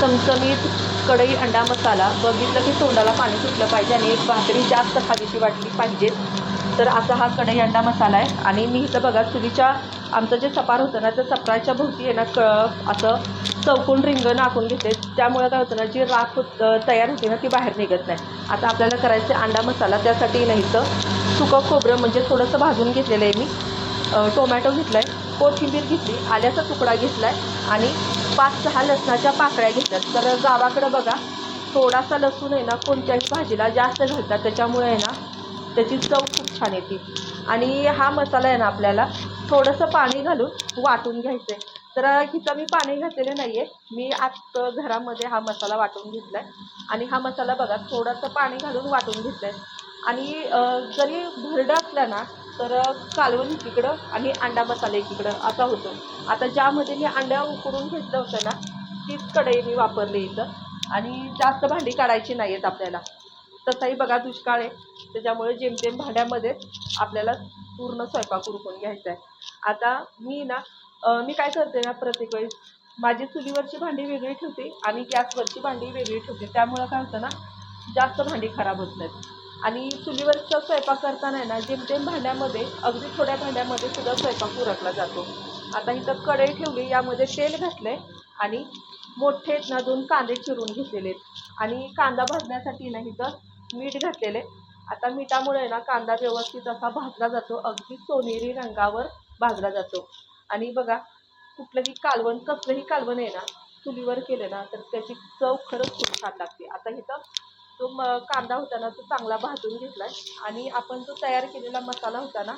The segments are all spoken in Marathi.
चमचमीत कढई अंडा मसाला बघितलं की तोंडाला पाणी सुटलं पाहिजे आणि एक भाकरी जास्त खावीशी वाटली पाहिजे. तर असा हा कढई अंडा मसाला आहे. आणि मी इथं बघा चुलीच्या आमचं जे सपार होतं ना त्या सपराच्या भोवती आहे ना क असं चौकून रिंगण आखून घेते. त्यामुळे काय होतं ना जी राख होत तयार होते ना ती बाहेर निघत नाही. आता आपल्याला करायचं आहे अंडा मसाला त्यासाठी नाही तर सुकं खोबरं म्हणजे थोडंसं भाजून घेतलेलं आहे मी. टोमॅटो घेतला आहे कोथिंबीर घेतली आल्याचा तुकडा घेतला आहे आणि पाच सहा लसणाच्या पाकळ्या घेतल्यात तर गावाकडं बघा थोडासा लसूण आहे ना कोणत्याही भाजीला जास्त घालतात. त्याच्यामुळे आहे ना त्याची चव खूप छान येते. आणि हा मसाला आहे ना आपल्याला थोडंसं पाणी घालून वाटून घ्यायचं आहे तर हिचं मी पाणी घातलेलं नाही आहे मी आत घरामध्ये हा मसाला वाटून घेतला आहे आणि हा मसाला बघा थोडंसं पाणी घालून वाटून घेतला आहे आणि जरी भरडं असलं ना तर कालवण एकीकडं आणि अंडा मसाला एकीकडं असा होतो. आता ज्यामध्ये मी अंड्या उकडून घेतलं होतं ना तीच कढई मी वापरली इथं. आणि जास्त भांडी काढायची नाही आहेत आपल्याला. तसाही बघा दुष्काळ आहे. त्याच्यामुळे जेमतेम भांड्यामध्येच आपल्याला पूर्ण स्वयंपाक उरकून घ्यायचा आहे. आता मी ना मी काय करते ना प्रत्येक वेळेस माझी चुलीवरची भांडी वेगळी ठेवते आणि गॅसवरची भांडी वेगळी ठेवते. त्यामुळं काय होतं ना जास्त भांडी खराब होत नाहीत. आणि चुलीवरचा स्वयंपाक करताना आहे ना जेमतेम भांड्यामध्ये अगदी थोड्या भांड्यामध्ये सुद्धा स्वयंपाक उरकला जातो. आता इथं कढई ठेवली यामध्ये तेल घातलं आहे आणि मोठे ना दोन कांदे चिरून घेतलेले आहेत. आणि कांदा भाजण्यासाठी ना इथं मीठ घातलेले आता मिठामुळे ना कांदा व्यवस्थित असा भाजला जातो अगदी सोनेरी रंगावर भाजला जातो. आणि बघा कुठलंही कालवण कसलंही कालवण आहे ना चुलीवर केलं ना तर त्याची चव खरंच खूप छान लागते. आता इथं तो म कांदा होता ना तो चांगला भाजून घेतला आहे आणि आपण जो तयार केलेला मसाला होता ना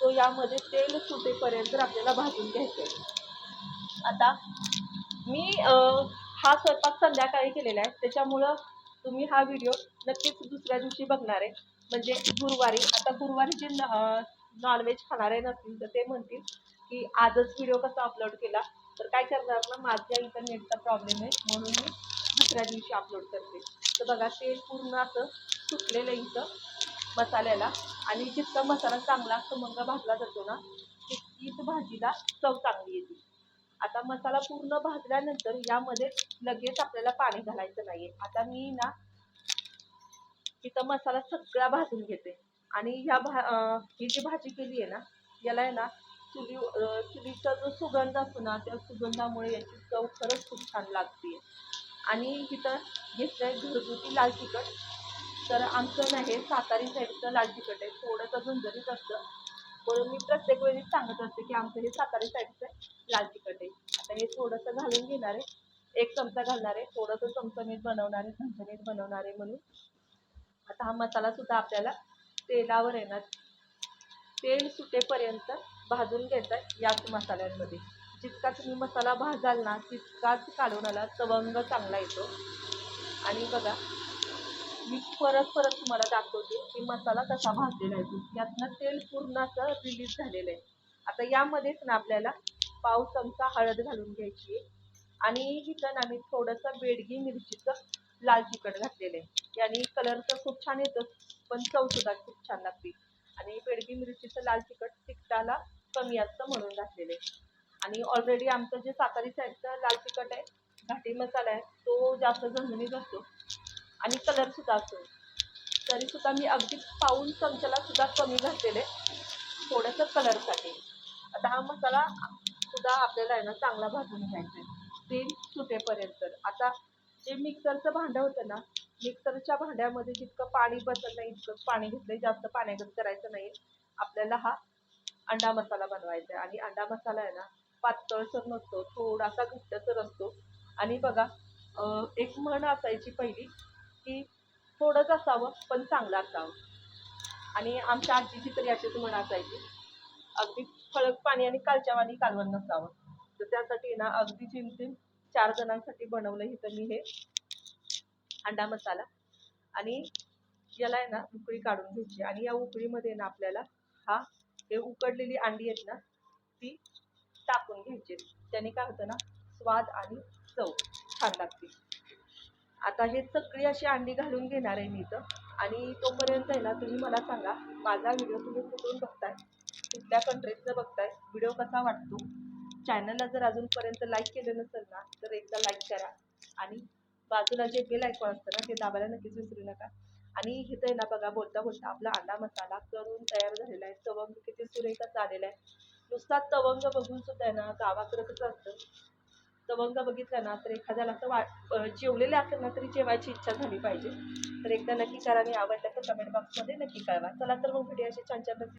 तो यामध्ये तेल सुटेपर्यंत आपल्याला भाजून घ्यायचं आहे आता मी हा स्वयंपाक संध्याकाळी केलेला आहे. त्याच्यामुळं तुम्ही हा व्हिडिओ नक्कीच दुसऱ्या दिवशी बघणार आहे. म्हणजे गुरुवारी आता गुरुवारी जे नॉनव्हेज खाणारे नसतील तर ते म्हणतील की आजच व्हिडिओ कसा अपलोड केला? तर काय करणार ना माझ्या इंटरनेटचा प्रॉब्लेम आहे. म्हणून मी दुसऱ्या दिवशी अपलोड करते. तर बघा तेल पूर्ण असं सुटलेलं इथं मसाल्याला. आणि जितका मसाला चांगला खमंग भाजला जातो ना तितकीच भाजीला चव चांगली येते. आता मसाला पूर्ण भाजल्यानंतर यामध्ये लगेच आपल्याला पाणी घालायचं नाहीये. आता मी ना तिथं मसाला सगळा भाजून घेते. आणि ह्या भा ही जी भाजी केली आहे ना याला आहे ना चुली चुलीचा जो सुगंध असतो ना त्या सुगंधामुळे याची चव खरंच खूप छान लागते. आणि तिथं घेतलं आहे घरगुती लाल तिखट. तर आमचं नाही सातारी साईडचं लाल तिखट आहे. थोडंसं झणझणीत असतं. म्हणून मी प्रत्येक वेळी सांगत असते की आमचं हे सातारी साईडचं लाल तिखट आहे. आता हे थोडंसं घालून घेणार आहे. एक चमचा घालणार आहे. थोडंसं चमचमीत बनवणार आहे झणझणीत बनवणार आहे म्हणून. आता हा मसाला सुद्धा आपल्याला तेलावर येणार तेल सुटेपर्यंत भाजून घ्यायचा आहे याच मसाल्यांमध्ये. जितका तुम्ही मसाला भाजाल ना तितकाच कालवणाला तवंग चांगला येतो. आणि बघा मी परत परत तुम्हाला दाखवते की मसाला कसा भाजलेला आहे. यातनं तेल पूर्ण असं रिलीज झालेलं आहे. आता यामध्येच ना आपल्याला पाव चमचा हळद घालून घ्यायची आहे. आणि इथं ना मी थोडंसं बेडगी मिरचीचं लाल तिखट घातलेलं आहे. याने कलर तर खूप छान येतं पण चवसुद्धा खूप छान लागते. आणि बेडगी मिरचीचं लाल तिखट तिखटाला कमी असतं म्हणून घातलेलं आहे. आणि ऑलरेडी आमचं जे सातारी साईडचं लाल तिखट आहे घाटी मसाला आहे तो जास्त झणझणीत असतो. आणि कलरसुद्धा असतो. तरीसुद्धा मी अगदी पाऊन चमच्याला सुद्धा कमी घातलेले थोडंसं कलरसाठी आता हा मसाला सुद्धा आपल्याला आहे ना चांगला भाजून घ्यायचा आहे. तेल सुटेपर्यंत. आता जे मिक्सरचं भांडं होतं ना मिक्सरच्या भांड्यामध्ये जितकं पाणी बसत नाही इतकं पाणी घेतलं जास्त पाण्यागत करायचं नाही. आपल्याला हा अंडा मसाला बनवायचा आहे. आणि अंडा मसाला आहे ना पातळसर नसतो थोडासा घट्टसर असतो. आणि बघा एक म्हण असायची पहिली की थोडंच असावं पण चांगलं असावं. आणि आमच्या आजीची तरी अशीच म्हण असायची अगदी फळक पाणी आणि कालच्यावाणी कालवण नसावं. तर त्यासाठी ना अगदी चिमचिम चार जणांसाठी बनवलं इथं मी हे अंडा मसाला. आणि याला आहे ना उकळी काढून घ्यायची. आणि या उकळीमध्ये ना आपल्याला हा हे उकडलेली अंडी आहेत ना ती टाकून घ्यायचे. त्याने काय होतं ना स्वाद आणि चव छान लागते. आता हे सगळी अशी अंडी घालून घेणार आहे मी इथं. आणि तोपर्यंत आहे ना तुम्ही मला सांगा माझा व्हिडिओ तुम्ही कुठून बघताय? कुठल्या कंट्रीजचं बघताय? व्हिडिओ कसा वाटतो? चॅनलला जर अजूनपर्यंत लाईक केलं नसेल ना तर एकदा लाईक करा. आणि बाजूला जे बेल आयकॉन असतं ना ते दाबायला नक्कीच विसरू नका. आणि इथं आहे ना बघा बोलता बोलता आपला अंडा मसाला करून तयार झालेला आहे. तवंग किती सुरेख आलेला आहे. नुसतात तवंग बघून सुद्धा आहे ना गावाकडं कसं असतं तवंग बघितला ना तर एखाद्याला असं वा जेवलेलं जेवलेले असेल ना तरी जेवायची इच्छा झाली पाहिजे. तर एकदा नक्की करा आणि आवडलं तर कमेंट बॉक्समध्ये नक्की कळवा. चला तर मग व्हिडिओ अशी छान छान